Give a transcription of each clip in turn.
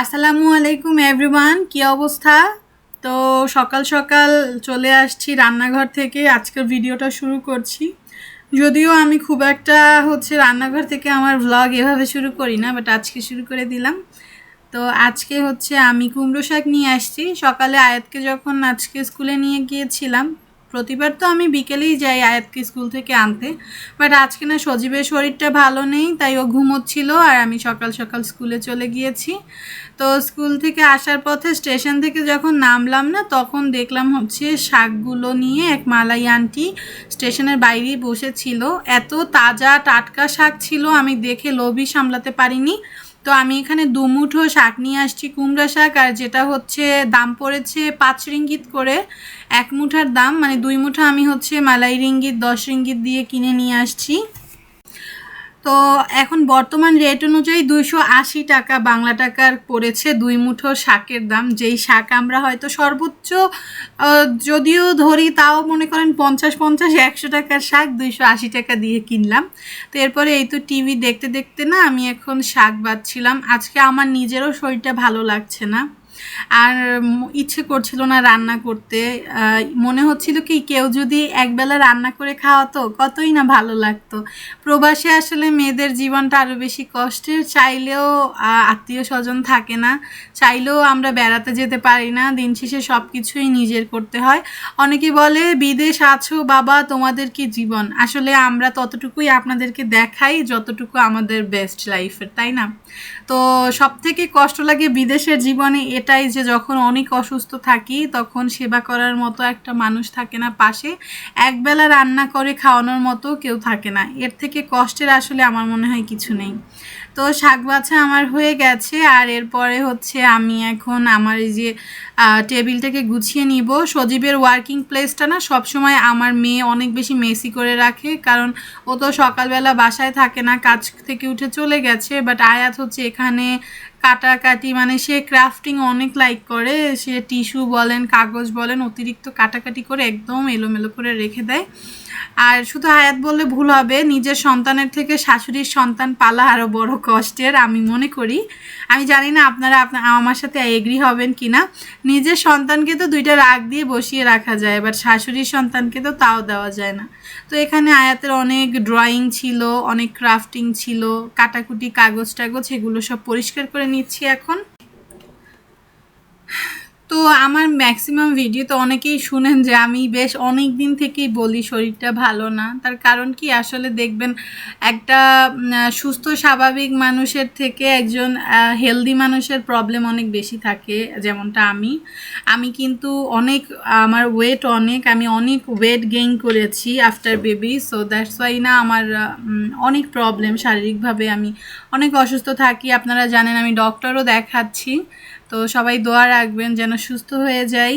আসসালামু আলাইকুম এভরিওয়ান কি অবস্থা? তো সকাল সকাল চলে আসছি রান্নাঘর থেকে। আজকের ভিডিওটা শুরু করছি। যদিও আমি খুব একটা হচ্ছে রান্নাঘর থেকে আমার ভ্লগ এভাবে শুরু করি না বাট আজকে শুরু করে দিলাম। তো আজকে হচ্ছে আমি কুমড়ো শাক নিয়ে আসছি। সকালে আয়াতকে যখন আজকে স্কুলে নিয়ে গিয়েছিলাম প্রতিবার তো আমি বিকেলেই যাই আয়াতকে স্কুল থেকে আনতে বাট আজকে না সজীবের শরীরটা ভালো নেই, তাই ও ঘুমোচ্ছিল আর আমি সকাল সকাল স্কুলে চলে গিয়েছি। তো স্কুল থেকে আসার পথে স্টেশন থেকে যখন নামলাম না, তখন দেখলাম হচ্ছে শাকগুলো নিয়ে এক মালাই আন্টি স্টেশনের বাইরেই বসেছিল। এত তাজা টাটকা শাক ছিল, আমি দেখে লোভই সামলাতে পারিনি। তো আমি এখানে দুমুঠো শাক নিয়ে আসছি, কুমড়া শাক, আর যেটা হচ্ছে দাম পড়েছে পাঁচ রিঙ্গিত করে, এক মুঠার দাম মানে দুই মুঠা আমি হচ্ছে মালাই রিঙ্গিত, দশ রিঙ্গিত দিয়ে কিনে নিয়ে আসছি। তো এখন বর্তমান রেট অনুযায়ী দুইশো আশি টাকা বাংলা টাকার পড়েছে দুই মুঠো শাকের দাম। যেই শাক আমরা হয়তো সর্বোচ্চ যদিও ধরি তাও মনে করেন পঞ্চাশ পঞ্চাশ, একশো টাকার শাক দুইশো আশি টাকা দিয়ে কিনলাম। তো এরপরে এই তো টিভি দেখতে দেখতে না আমি এখন শাক বাচ্ছিলাম। আজকে আমার নিজেরও শরীরটা ভালো লাগছে না। আর ইচ্ছে করছিল না রান্না করতে। মনে হচ্ছিল কি কেউ যদি একবেলা রান্না করে খাওয়াতো কতই না ভালো লাগতো। প্রবাসে আসলে মেয়েদের জীবনটা আরও বেশি কষ্টের। চাইলেও আত্মীয় স্বজন থাকে না। চাইলেও আমরা বেড়াতে যেতে পারি না। দিন শেষে সব কিছুই নিজের করতে হয়। অনেকে বলে, বিদেশ আছো বাবা, তোমাদের কি জীবন? আসলে আমরা ততটুকুই আপনাদেরকে দেখাই, যতটুকু আমাদের বেস্ট লাইফের তাই না? তো সব থেকে কষ্ট লাগে বিদেশের জীবনে এটাই যে যখন অনেক অসুস্থ থাকি, তখন সেবা করার মতো একটা মানুষ থাকে না পাশে। একবেলা রান্না করে খাওয়ানোর মতো কেউ থাকে না। এর থেকে কষ্টের আসলে আমার মনে হয় কিছু নেই। তো শাক বাছা আমার হয়ে গেছে, আর এরপরে হচ্ছে আমি এখন আমার এই যে টেবিলটাকে গুছিয়ে নিব। সজীবের ওয়ার্কিং প্লেসটা না সবসময় আমার মেয়ে অনেক বেশি মেসি করে রাখে, কারণ ও তো সকালবেলা বাসায় থাকে না, কাজ থেকে উঠে চলে গেছে বাট আয়াত হচ্ছে এখানে কাটাকাটি মানে সে ক্রাফটিং অনেক লাইক করে, সে টিস্যু বলেন, কাগজ বলেন, অতিরিক্ত কাটাকাটি করে একদম এলোমেলো করে রেখে দেয়। আর শুধু আয়াত বললে ভুল হবে, নিজের সন্তানের থেকে শাশুড়ির সন্তান পালা আরও বড় কষ্টের, আমি মনে করি। আমি জানি না আপনারা আপনা, আমার সাথে এগ্রি হবেন কি না নিজের সন্তানকে তো দুইটা রাগ দিয়ে বসিয়ে রাখা যায় বাট শাশুড়ির সন্তানকে তো তাও দেওয়া যায় না। তো এখানে আয়াতের অনেক ড্রয়িং ছিল, অনেক ক্রাফটিং ছিল, কাটাকুটি কাগজ টাগজ এগুলো সব পরিষ্কার করে নিচ্ছি এখন। আমার ম্যাক্সিমাম ভিডিও তো অনেকেই শুনেন যে আমি বেশ অনেক দিন থেকেই বলি শরীরটা ভালো না। তার কারণ কি? আসলে দেখবেন একটা সুস্থ স্বাভাবিক মানুষের থেকে একজন হেলদি মানুষের প্রবলেম অনেক বেশি থাকে যেমনটা আমি। আমি কিন্তু অনেক আমার ওয়েট অনেক আমি অনেক ওয়েট গেইন করেছি after baby so that's why না আমার অনেক প্রবলেম শারীরিকভাবে আমি অনেক অসুস্থ থাকি। আপনারা জানেন আমি ডক্টরও দেখাচ্ছি। তো সবাই দোয়া রাখবেন যেন সুস্থ হয়ে যাই।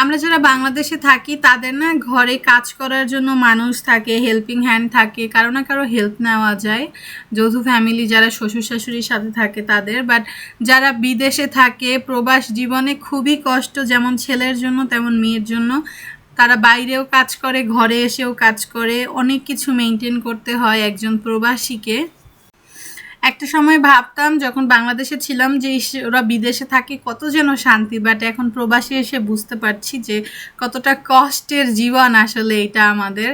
আমরা যারা বাংলাদেশে থাকি, তাদের না ঘরে কাজ করার জন্য মানুষ থাকে হেল্পিং হ্যান্ড থাকে, কারও না কারও হেল্প নেওয়া যায়। যৌথ ফ্যামিলি যারা শ্বশুর শাশুড়ির সাথে থাকে তাদের বাট যারা বিদেশে থাকে, প্রবাস জীবনে খুবই কষ্ট, যেমন ছেলের জন্য, তেমন মেয়ের জন্য। তারা বাইরেও কাজ করে, ঘরে এসেও কাজ করে, অনেক কিছু মেনটেন করতে হয় একজন প্রবাসীকে। একটা সময় ভাবতাম যখন বাংলাদেশে ছিলাম যে ওরা বিদেশে থাকে, কত যেন শান্তি বাট এখন প্রবাসী এসে বুঝতে পারছি যে কতটা কষ্টের জীবন আসলে এটা আমাদের।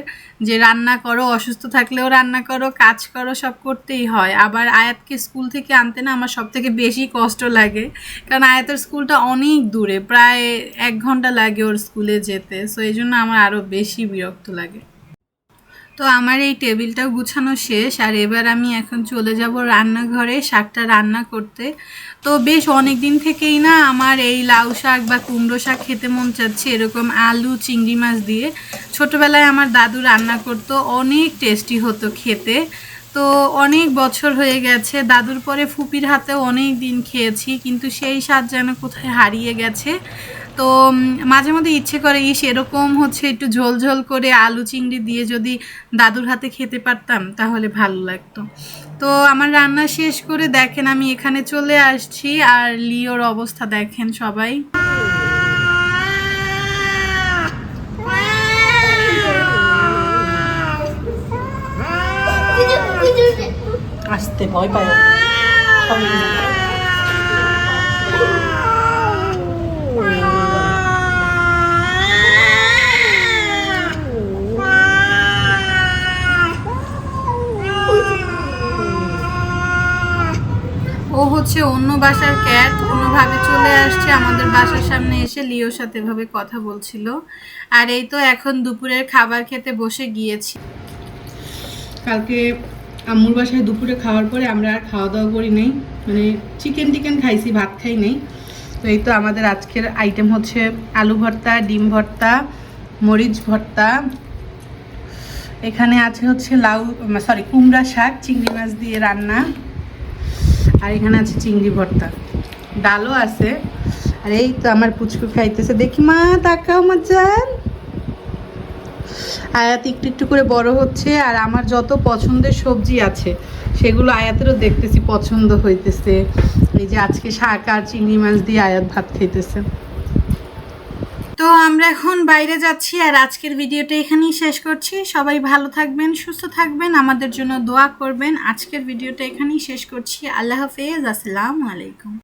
যে রান্না করো, অসুস্থ থাকলেও রান্না করো, কাজ করো, সব করতেই হয়। আবার আয়াতকে স্কুল থেকে আনতে না আমার সব থেকে বেশি কষ্ট লাগে, কারণ আয়াতের স্কুলটা অনেক দূরে, প্রায় এক ঘণ্টা লাগে ওর স্কুলে যেতে সো এই জন্য আমার আরও বেশি বিরক্ত লাগে। তো আমার এই টেবিলটাও গুছানো শেষ, আর এবার আমি এখন চলে যাব রান্নাঘরে শাকটা রান্না করতে। তো বেশ অনেক দিন থেকেই না আমার এই লাউ শাক বা কুমড়ো শাক খেতে মন চাচ্ছে এরকম আলু, চিংড়ি মাছ দিয়ে। ছোটোবেলায় আমার দাদু রান্না করতো, অনেক টেস্টি হতো খেতে। তো অনেক বছর হয়ে গেছে, দাদুর পরে ফুপির হাতেও অনেক দিন খেয়েছি, কিন্তু সেই স্বাদ যেন কোথায় হারিয়ে গেছে। তো মাঝে মধ্যে ইচ্ছে করে, ইস, এরকম হচ্ছে একটু ঝোল ঝোল করে আলু চিংড়ি দিয়ে যদি দাদুর হাতে খেতে পারতাম, তাহলে ভালো লাগতো। তো আমার রান্না শেষ করে দেখেন আমি এখানে চলে আসছি, আর লিওর অবস্থা দেখেন সবাই। আসতে ভয় পায় ও হচ্ছে অন্য বাসার ক্যাট কোনোভাবে চলে আসছে। আমাদের বাসার সামনে এসে লিওর সাথে এভাবে কথা বলছিল। আর এই তো এখন দুপুরের খাবার খেতে বসে গিয়েছি। কালকে আম্মুর বাসায় দুপুরে খাওয়ার পরে আমরা আর খাওয়া দাওয়া করি নাই। মানে চিকেন টিকেন খাইছি, ভাত খাই নাই। তো এই তো আমাদের আজকের আইটেম হচ্ছে আলু ভর্তা, ডিম ভর্তা, মরিচ ভর্তা। এখানে আছে হচ্ছে লাউ সরি কুমড়া শাক, চিংড়ি মাছ দিয়ে রান্না। আর এখানে আছে চিংড়ি ভর্তা। ডালও আছে। আর এই তো আমার পুচকু খাইতেছে। দেখি মা, তাকাও যান। আয়াত একটু একটু করে বড় হচ্ছে আর আমার যত পছন্দের সবজি আছে, সেগুলো আয়াতেরও দেখতেছি, পছন্দ হইতেছে। এই যে আজকে শাক আর চিংড়ি মাছ দিয়ে আয়াত ভাত খাইতেছে। তো আমরা এখন বাইরে যাচ্ছি আর আজকের ভিডিওটা এখানেই শেষ করছি। সবাই ভালো থাকবেন, সুস্থ থাকবেন, আমাদের জন্য দোয়া করবেন। আজকের ভিডিওটা এখানেই শেষ করছি। আল্লাহ হাফেজ, আসসালামু আলাইকুম।